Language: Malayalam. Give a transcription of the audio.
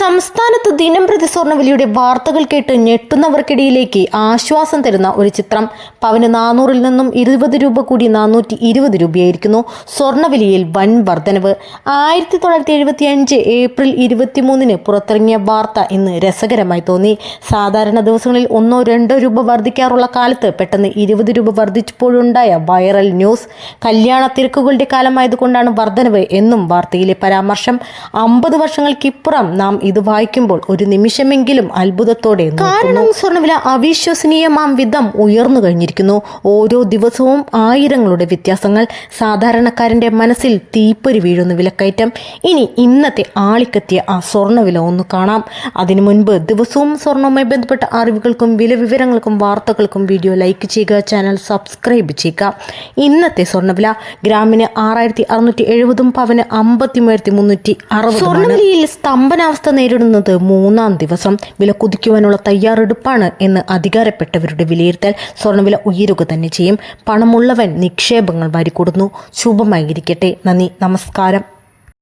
സംസ്ഥാനത്ത് ദിനം പ്രതി സ്വർണവിലയുടെ വാർത്തകൾ കേട്ട് ഞെട്ടുന്നവർക്കിടയിലേക്ക് ആശ്വാസം തരുന്ന ഒരു ചിത്രം. പവന് നാനൂറിൽ നിന്നും ഇരുപത് രൂപ കൂടി നാനൂറ്റി ഇരുപത് രൂപയായിരിക്കുന്നു സ്വർണവിലയിൽ വൻ വർധനവ്. ആയിരത്തി തൊള്ളായിരത്തി എഴുപത്തി അഞ്ച് ഏപ്രിൽ ഇരുപത്തിമൂന്നിന് പുറത്തിറങ്ങിയ വാർത്ത ഇന്ന് രസകരമായി തോന്നി. സാധാരണ ദിവസങ്ങളിൽ ഒന്നോ രണ്ടോ രൂപ വർദ്ധിക്കാറുള്ള കാലത്ത് പെട്ടെന്ന് ഇരുപത് രൂപ വർദ്ധിച്ചപ്പോഴുണ്ടായ വൈറൽ ന്യൂസ്. കല്യാണ തിരക്കുകളുടെ കാലമായതുകൊണ്ടാണ് വർധനവ് എന്നും വാർത്തയിലെ പരാമർശം. അമ്പത് വർഷങ്ങൾക്കിപ്പുറം നാം ഇത് വായിക്കുമ്പോൾ ഒരു നിമിഷമെങ്കിലും അത്ഭുതത്തോടെ കാരണം സ്വർണവില അവിശ്വസനീയമാം വിധം ഉയർന്നു കഴിഞ്ഞിരിക്കുന്നു. ഓരോ ദിവസവും ആയിരങ്ങളുടെ വ്യത്യാസങ്ങൾ സാധാരണക്കാരന്റെ മനസ്സിൽ തീപ്പൊരി വീഴുന്ന വിലക്കയറ്റം. ഇനി ഇന്നത്തെ ആളിക്കെത്തിയ ആ സ്വർണവില ഒന്ന് കാണാം. അതിനു മുൻപ് ദിവസവും സ്വർണവുമായി ബന്ധപ്പെട്ട അറിവുകൾക്കും വില വിവരങ്ങൾക്കും വാർത്തകൾക്കും വീഡിയോ ലൈക്ക് ചെയ്യുക ചാനൽ സബ്സ്ക്രൈബ് ചെയ്യുക. ഇന്നത്തെ സ്വർണവില ഗ്രാമിന് ആറായിരത്തി അറുന്നൂറ്റി എഴുപതും പവന് അമ്പത്തി മൂവായിരത്തി മുന്നൂറ്റി അറുപത് സ്വർണവിലയിൽ സ്തംഭനാവസ്ഥ നേരിടുന്നത് മൂന്നാം ദിവസം. വില കുതിക്കുവാനുള്ള തയ്യാറെടുപ്പാണ് എന്ന് അധികാരപ്പെട്ടവരുടെ വിലയിരുത്തൽ. സ്വർണവില ഉയരുക തന്നെ ചെയ്യും. പണമുള്ളവൻ നിക്ഷേപങ്ങൾ വരിക്കൊടുന്നു. ശുഭമായിരിക്കട്ടെ. നന്ദി. നമസ്കാരം.